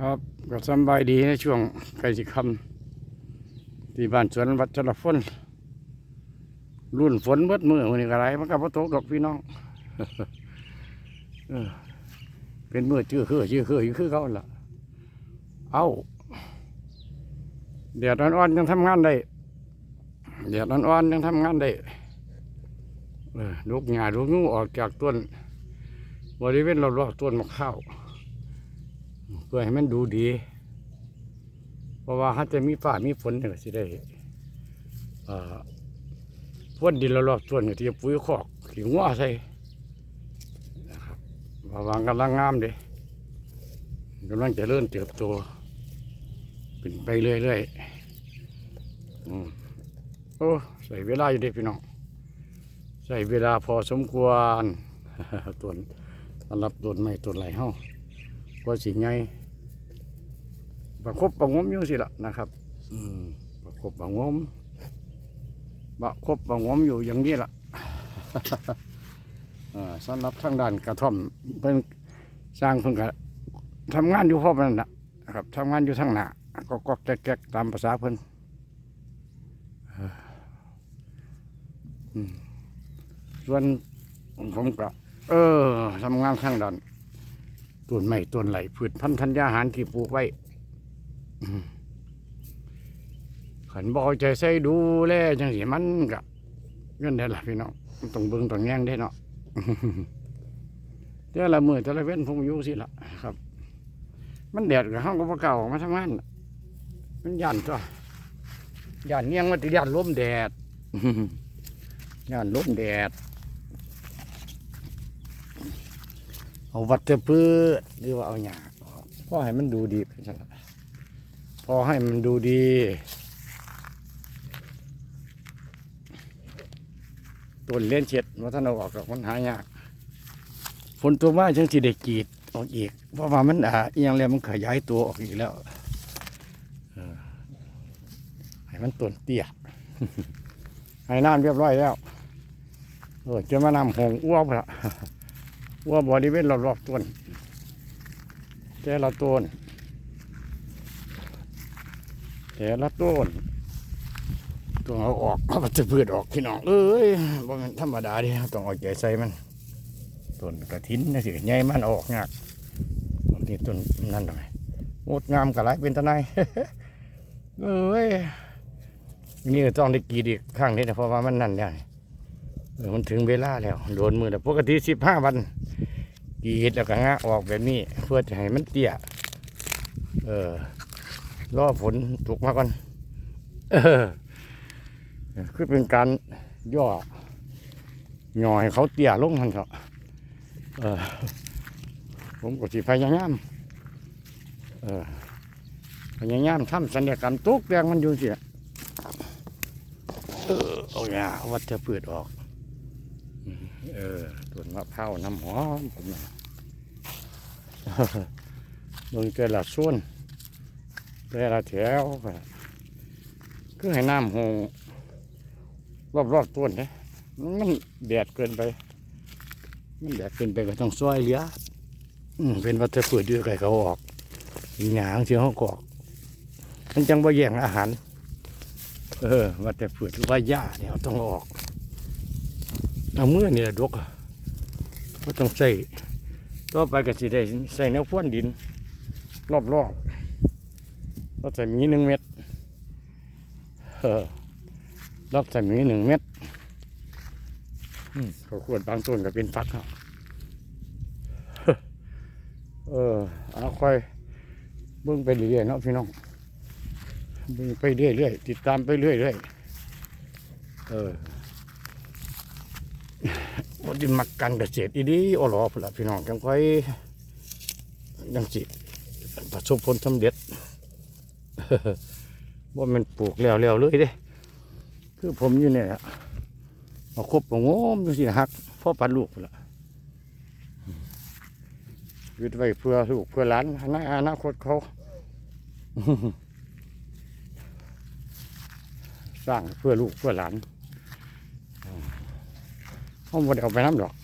ครับก็สบายดีในช่วงใกล้สิคำที่บ้านสวนวัดจรฝนรุ่นฝนเบิดมือมันนี่ก็ไรมันก็บ่ตกดอกพี่น้องเป็นมือชื่อคือชื่อคืออยู่คือเขาล่ะ เอาแดดอ่อนๆยังทำงานได้แดดอ่อนๆยังทำงานได้ลูกหญ้าลูกงูออกจากต้นบริเวณรอบๆต้นมะข้าว เพื่อให้มันดูดี เพราะว่าถ้าจะมีฟ้ามีฝนเนี่ยสิได้พ่นดินรอบๆต้นก็ที่จะปุ๋ยคอกขี้งัวใส่นะครับเพราวางกำลังงามเด้กำลังจะเริ่มเติบโตเป็นไปเรื่อยๆอืมโอ้ใส่เวลาอยู่ด็พี่น้องใส่เวลาพอสมควรต้นสำหรับต้นไม้ต้นไหลเฮา ว่าสิไงประคบประงมอยู่สิละนะครับ อืมประคบประงมประคบประงมอยู่อย่างนี้ละอ่าสำหรับทางด้านกระท่อมเพิ่นสร้างเพิ่นก็ทำงานอยู่พร้อมนั่นนะครับทำงานอยู่ทางหน้าก็ก็แก๊กตามภาษาเพิ่นอืมส่วนผมก็เออทำงานทางด้าน ต้นไม้ต้นไหลพืชพันธุ์ธัญญาหารที่ปลูกไว้ขันบอกใจใส่ดูแลจังสิมันกะเงินได้ละพี่น้องต้องเบิ่งต้องแย่งได้เนาะแต่ละมือแต่ละเว้นผมอยู่สิละครับ มันแดดกับห้องก็บ่เก่าออกมาทำงานน่ะมันย่านตัวย่านเนียงมันติย่านลมแดดย่านลมแดด เอาวัชพืชหรือว่าเอาหญ้ากพอให้มันดูดีเป็นจังพอให้มันดูดีต้นเลี้ยนเช็ดว่าท่านเอาออกดอกมันหายากฝนตัวมาจังสิได้กรีดออกอีก เพราะว่ามันอ่าเอียงแล้วมันขยายตัวออกอีกแล้วให้มันต้นเตี้ยให้น้ำเรียบร้อยแล้วเออจะมานำหงอ้วกละ ว่าบริเวณรอบๆต้นแต่ละต้นแต่ละต้นต้องเอาออกเอาจะพืชออกพี่น้องเอ้ยบ่แมันธรรมดาดิต้องเอาใจใส่มันต้นกระถินนะสิใหญ่มันออกยากบางทีต้นนั่นทำไมงดงามกะไรเป็นตะไนเอ้ยนี่ต้องได้กีดอีกข้างนี้นะเพราะว่ามันนั่นแล้วนี่เออมันถึงเวลาแล้วโดนมือแล้วปกติสิบห้าวัน กรีดแล้วก็งะออกแบบนี้ เพื่อจะให้มันเตี้ย เออรอฝนตกมาก่อนเออคือเป็นการย่อหย่อให้เขาเตี้ยลงมันเถอะเออผมก็สิพยายามเออพยายามทำสัญญกรรมตุกแรงมันอยู่สิเออเอาอย่าวัดจะพืชออก เออต้นมะพร้าวน้ำหอมผมนะมึงแต่ละส่วนแต่ละแถวก็คือให้น้ำหงรอบรอบๆต้นเนี่ยมันแดดเกินไป มันแดดเกินไปก็ต้องซอยเหลืออืมเป็นวัตถุพืชด้วยไก่เขาออกหยางเชียวเขากอก มันจังว่าแย่งอาหาร เออวัตถุพืชหรือว่าหญ้าเนี่ยต้องออก เอามือนี่แหละดกอะก็ต้องใส่ต่อไปก็สิได้ใส่แนวพ่วนดิน รอบๆเราใส่มีหนึ่งเม็ดเออรอบใส่มีหนึ่งเม็ดเขาควรบางต้นก็เป็นฟักเนาะเออเอาค่อยเบิ่งไปเรื่อยๆเนาะพี่น้องเบิ่งไปเรื่อยๆติดตามไปเรื่อยๆเออ วันมักการเกษตรดีๆโอ้หรอพุ่นละพี่น้องจังค่อยยังสิประสบผลสำเร็จว่ามันปลูกแล้วแล้วเลยเด้ คือผมอยู่เนี่ยมาครบประงมอยู่สิฮักพ่อปัดลูกละยึดไว้เพื่อลูกเพื่อหลานในอนาคตเขา สร้างเพื่อลูกเพื่อหลาน เขาบ่ได้เอาไปน้ำดอก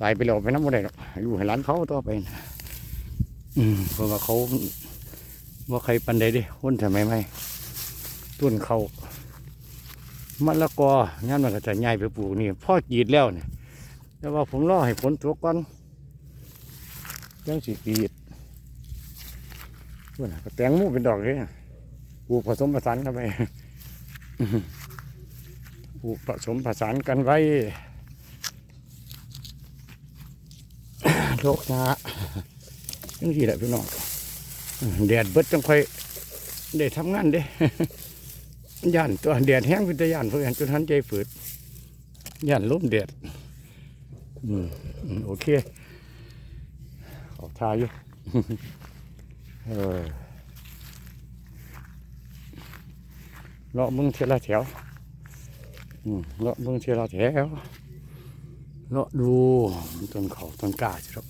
ตายไปแล้วเอาไปน้ำบ่ได้ดอกอยู่ให้ร้านเขาต่อไปนะอืมเพราะว่าเขาว่าใครปันใดดิคนทำไมไม่ต้นเขามะละกองานมันก็จะใหญ่ไปปลูกนี่พ่อกรีดแล้วเนี่ยแต่ว่าผมรอให้ฝนตกก่อนยังสิกรีดว่าน่ะก็แตงโมูเป็นดอกเลยปลูกผสมผสานกันไป ปลูกผสมผสานกันไว้โลกนะจังที่แหละพี่น้องแดดเบิดจังค่อยได้ทำงานเด้ย่านตัวแดดแห้งเป็นตะย่านเพื่อนจนทันใจฝืดย่านล้มแดดอืมโอเคออกทายอยู่เออเลาะมึงเทละแถว เลาะมึงเทละแถวเลาะดูต้นเขาต้นกาสิครับ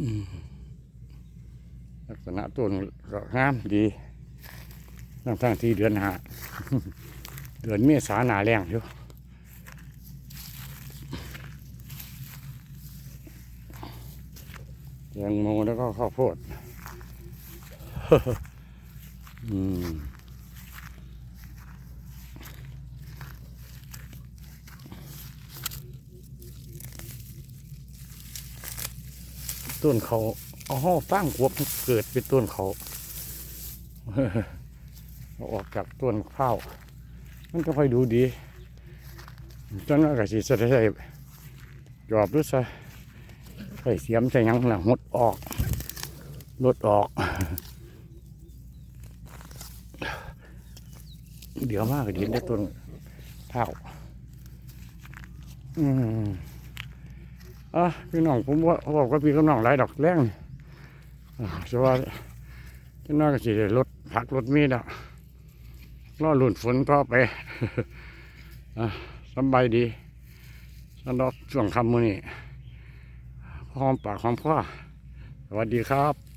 อืมลักษณะต้นงามดีทั้งทั้งที่เดือนหาเดือนเมษาหนาแรงอยู่แตงโมแล้วก็ข้าวโพดอืม ต้นเขาเอาห้อฟางกวบมันเกิดเป็นต้นเขาเอาออกจากต้นข้าวมันก็ค่อยดูดีจนว่ากะสิจะได้จอบหรือซะใส่เสียมใส่ยังล่ะหดออกลดออก เดี๋ยวมากเดี๋ยวได้ต้นข้าวอืม อะพี่น้องผมว่าบอกว่าพี่กับน้องหลายดอกแรงนี่อ่าแต่ว่าจะน่าก็สิได้รถผักรถมีดอะรอหลุนฝนต่อไปอะสบายดีสำหรับช่วงคำมือนี้พร้อมปากพร้อมพ่อสวัสดีครับ